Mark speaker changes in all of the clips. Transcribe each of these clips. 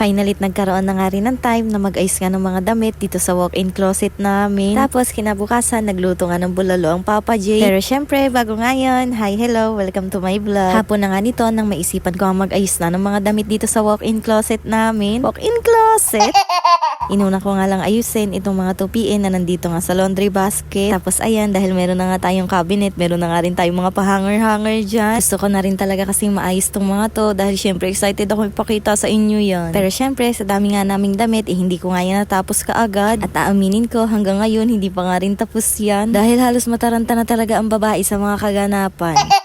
Speaker 1: Finally, nagkaroon na nga rin ng time na mag-ayos nga ng mga damit dito sa walk-in closet namin. Tapos, kinabukasan, nagluto nga ng bulalo ang Papa J. Pero syempre, bago nga yun, hi, hello, welcome to my vlog. Hapon na nga nito nang maisipan ko ang mag-ayos na ng mga damit dito sa walk-in closet namin. Walk-in closet? Inuna ko nga lang ayusin itong mga tupiin na nandito nga sa laundry basket. Tapos ayan, dahil meron na nga tayong cabinet, meron na nga rin tayong mga pahanger-hanger dyan. Gusto ko na rin talaga kasing maayos tong mga to dahil syempre excited ako ipakita sa inyo yan. Pero syempre, sa dami nga naming damit, eh, hindi ko nga yan natapos kaagad. At aaminin ko, hanggang ngayon, hindi pa nga rin tapos yan. Dahil halos mataranta na talaga ang babae sa mga kaganapan.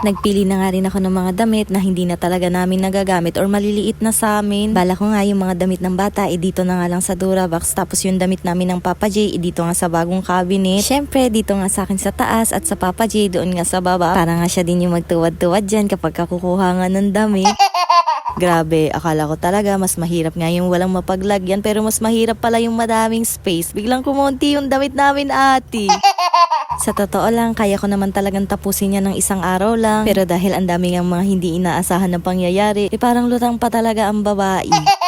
Speaker 1: Nagpili na nga rin ako ng mga damit na hindi na talaga namin nagagamit or maliliit na sa amin. Bala ko nga yung mga damit ng bata, eh dito na nga lang sa Durabox. Tapos yung damit namin ng Papa J, eh dito nga sa bagong cabinet. Syempre, dito nga sa akin sa taas at sa Papa J, doon nga sa baba. Para nga siya din yung magtuwad-tuwad dyan kapag kakukuha nga ng damit. Grabe, akala ko talaga mas mahirap nga yung walang mapaglagyan pero mas mahirap pala yung madaming space. Biglang kumonti yung damit namin ate. Sa totoo lang, kaya ko naman talagang tapusin yan ng isang araw lang. Pero dahil ang dami mga hindi inaasahan na pangyayari, eh parang lutang pa talaga ang babae.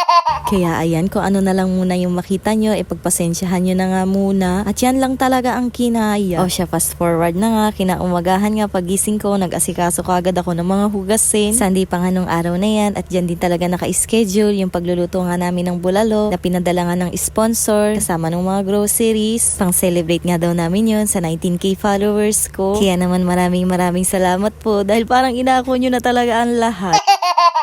Speaker 1: Kaya ayan, kung ano na lang muna yung makita nyo, ipagpasensyahan nyo na nga muna. At yan lang talaga ang kinaya. O siya, fast forward na nga, kinaumagahan nga pagising ko, nag-asikaso ko agad ako ng mga hugasin. Sunday pa nga nung araw na yan, at dyan din talaga naka-schedule yung pagluluto nga namin ng bulalo na pinadala nga ng sponsor kasama ng mga groceries. Pang celebrate nga daw namin yun sa 19k followers ko. Kaya naman maraming maraming salamat po dahil parang inako nyo na talaga ang lahat.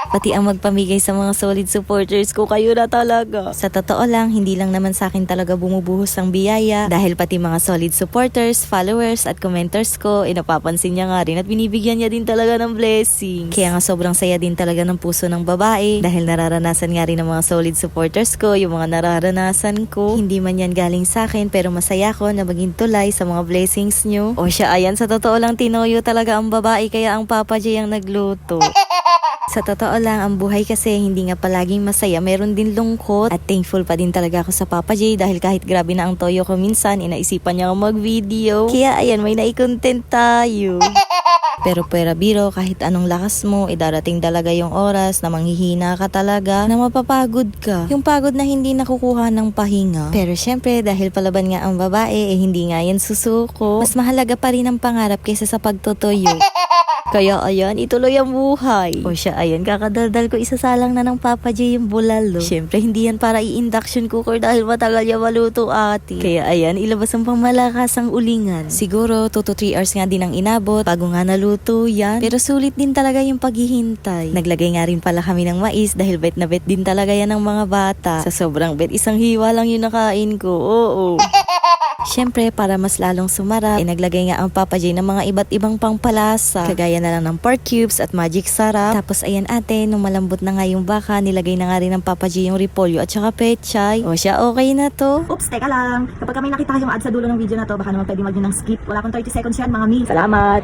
Speaker 1: Pati ang magpamigay sa mga solid supporters ko, kayo na talaga. Sa totoo lang, hindi lang naman sa akin talaga bumubuhos ang biyaya dahil pati mga solid supporters, followers at commenters ko, eh napapansin niya nga rin at binibigyan niya din talaga ng blessing. Kaya nga sobrang saya din talaga ng puso ng babae dahil nararanasan nga rin ng mga solid supporters ko yung mga nararanasan ko. Hindi man yan galing sa akin pero masaya ko na maging tulay sa mga blessings nyo. O siya, ayan, sa totoo lang tinoyo talaga ang babae kaya ang Papa J ang nagluto. Sa totoo lang, ang buhay kasi hindi nga palaging masaya. Meron din lungkot. At thankful pa din talaga ako sa Papa J dahil kahit grabe na ang toyo ko minsan, inaisipan niya akong mag-video. Kaya ayan, may nai-content tayo. Pero pera biro, kahit anong lakas mo, idarating talaga yung oras na manghihina ka talaga, na mapapagod ka. Yung pagod na hindi nakukuha ng pahinga. Pero syempre, dahil palaban nga ang babae, eh hindi nga yan susuko. Mas mahalaga pa rin ang pangarap kaysa sa pagtotoyo. Kaya ayan, ituloy ang buhay. O siya, ayan, kakadaldal ko isasalang na ng Papa J yung bulalo. Siyempre, hindi yan para i-induction cooker dahil matagal yan maluto ate. Kaya ayan, ilabas ang pangmalakas ang ulingan. Siguro, 2 to 3 hours nga din ang inabot bago nga naluto yan. Pero sulit din talaga yung paghihintay. Naglagay nga rin pala kami ng mais dahil bet na bet din talaga yan ng mga bata. Sa sobrang bet, isang hiwa lang yung nakain ko. Oo. Siyempre, para mas lalong sumarap, eh, naglagay nga ang Papa J ng mga iba't ibang pangpalasa. Kagaya na lang ng pork cubes at magic sarap. Tapos ayan ate, nung malambot na nga yung baka, nilagay na nga rin ng Papa J yung repolyo at saka pechay. O siya, okay na to.
Speaker 2: Oops, teka lang. Kapag may nakita kayong ad sa dulo ng video na to, baka naman pwede mag ng skip. Wala akong 30 seconds yan, mga mi. Salamat!